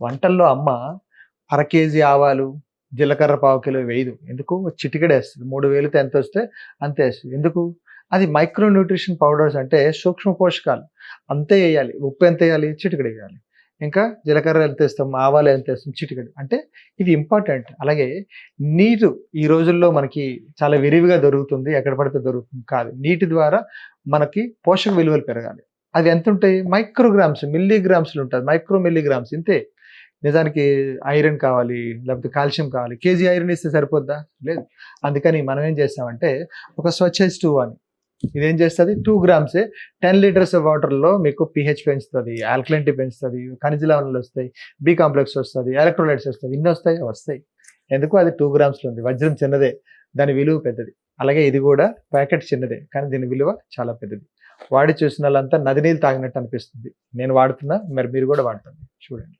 వంటల్లో అమ్మ అర కేజీ ఆవాలు జీలకర్ర పావు కిలో వేయదు. ఎందుకు? చిటికెడు వేస్తుంది. మూడు వేలతో ఎంత వస్తే అంతే వేస్తుంది. ఎందుకు? అది మైక్రో న్యూట్రిషన్ పౌడర్స్ అంటే సూక్ష్మ పోషకాలు. అంతే వేయాలి. ఉప్పు ఎంత వేయాలి? చిటికడ వేయాలి. ఇంకా జీలకర్ర ఎంత వేస్తాం? ఆవాలు ఎంత వేస్తాం? చిటికెడు. అంటే ఇవి ఇంపార్టెంట్. అలాగే నీరు ఈ రోజుల్లో మనకి చాలా విరివిగా దొరుకుతుంది. ఎక్కడ పడితే దొరుకుతుంది. కాదు. నీటి ద్వారా మనకి పోషక విలువలు పెరగాలి. అది ఎంత ఉంటాయి? మైక్రోగ్రామ్స్ మిల్లీగ్రామ్స్లు ఉంటుంది మైక్రో మిల్లీగ్రామ్స్. ఇంతే. నిజానికి ఐరన్ కావాలి లేకపోతే కాల్షియం కావాలి. కేజీ ఐరన్ ఇస్తే సరిపోద్దా? లేదు. అందుకని మనం ఏం చేస్తామంటే ఒక స్వచ్ఛ టూ అని. ఇదేం చేస్తుంది? టూ గ్రామ్సే. టెన్ లీటర్స్ వాటర్లో మీకు పిహెచ్ పెంచుతుంది ఆల్కలినిటీ పెంచుతుంది ఖనిజ లవణాలు వస్తాయి బి కాంప్లెక్స్ వస్తుంది ఎలక్ట్రోలైట్స్ వస్తుంది ఇన్ని వస్తాయి? వస్తాయి. ఎందుకు? అది టూ గ్రామ్స్లో ఉంది. వజ్రం చిన్నదే. దాని విలువ పెద్దది. అలాగే ఇది కూడా ప్యాకెట్ చిన్నదే కానీ దీని విలువ చాలా పెద్దది. వాడి చూసిన వాళ్ళంతా నది నీళ్ళు తాగినట్టు అనిపిస్తుంది. నేను వాడుతున్నా మరి మీరు కూడా వాడుతుంది చూడండి.